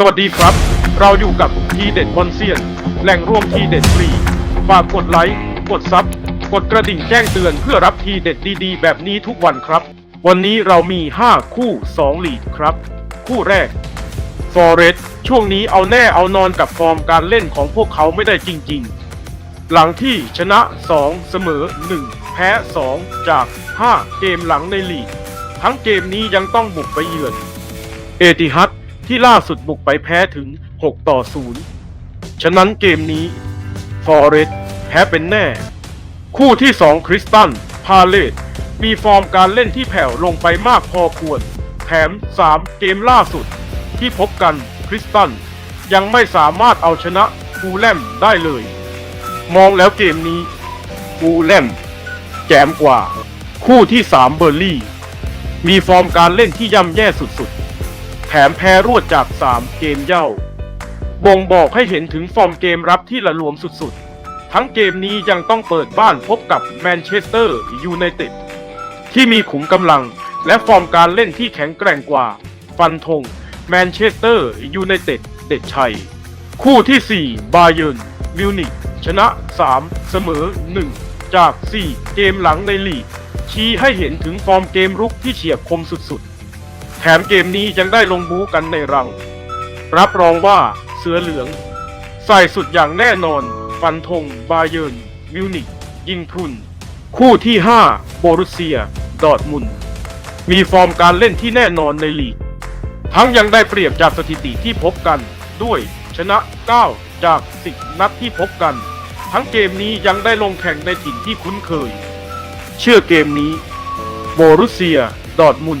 สวัสดีครับ เราอยู่กับทีเด็ดบอลเซียน แหล่งรวมทีเด็ดฟรี ฝากกดไลค์ กดซับ กดกระดิ่งแจ้งเตือนเพื่อรับทีเด็ดดีๆ แบบนี้ทุกวันครับ วันนี้เรามี 5 คู่2ลีกครับ คู่แรกฟอเรสช่วงนี้เอาแน่เอานอนกับฟอร์มการเล่นของพวกเขาไม่ได้จริงๆ หลังที่ชนะ 2 เสมอ 1 แพ้ 2 จาก 5 เกมหลังในลีก ทั้งเกมนี้ยังต้องบุกไปเยือน เอติฮัด ที่ล่าสุดบุกไปแพ้ถึง 6 ต่อ 0 ฉะนั้นเกมนี้ฟอร์เรสแพ้เป็นแน่ คู่ที่ 2 คริสตัน พาเลตมีฟอร์มการเล่นที่แผ่วลงไปมากพอควร แถม 3 เกมล่าสุด ที่พบกันคริสตัน ยังไม่สามารถเอาชนะฟูแลมได้เลย มองแล้วเกมนี้ฟูแลมแจมกว่า คู่ที่ 3 เบอร์ลี่ มีฟอร์มการเล่นที่ย่ำแย่สุดๆ แถมแพ้รวดจาก 3 เกมเย่า บ่งบอกให้เห็นถึงฟอร์มเกมรับที่ละลวมสุดๆ ทั้งเกมนี้ยังต้องเปิดบ้านพบกับแมนเชสเตอร์ยูไนเต็ดที่มีขุมกำลังและฟอร์มการเล่นที่แข็งแกร่งกว่า ฟันธงแมนเชสเตอร์ยูไนเต็ดเด็ดชัย คู่ที่ 4 บาเยิร์นมิวนิกชนะ 3 เสมอ 1 จาก 4 เกมหลังในลีกชี้ให้เห็นถึงฟอร์มเกมรุกที่เฉียบคมสุดๆ แถมเกมนี้ยังได้ลงบู๊กันในรัง รับรองว่าเสือเหลือง ใส่สุดอย่างแน่นอน ฟันธงบาเยิร์นมิวนิกยิงพรุน คู่ที่ 5 โบรุเซีย ดอร์ทมุนมีฟอร์มการเล่นที่แน่นอนในลีก ทั้งยังได้เปรียบจากสถิติที่พบกันด้วยชนะ 9 จาก 10 นัดที่พบกัน ทั้งเกมนี้ยังได้ลงแข่งในถิ่นที่คุ้นเคย เชื่อเกมนี้ โบรุเซีย ดอร์ทมุน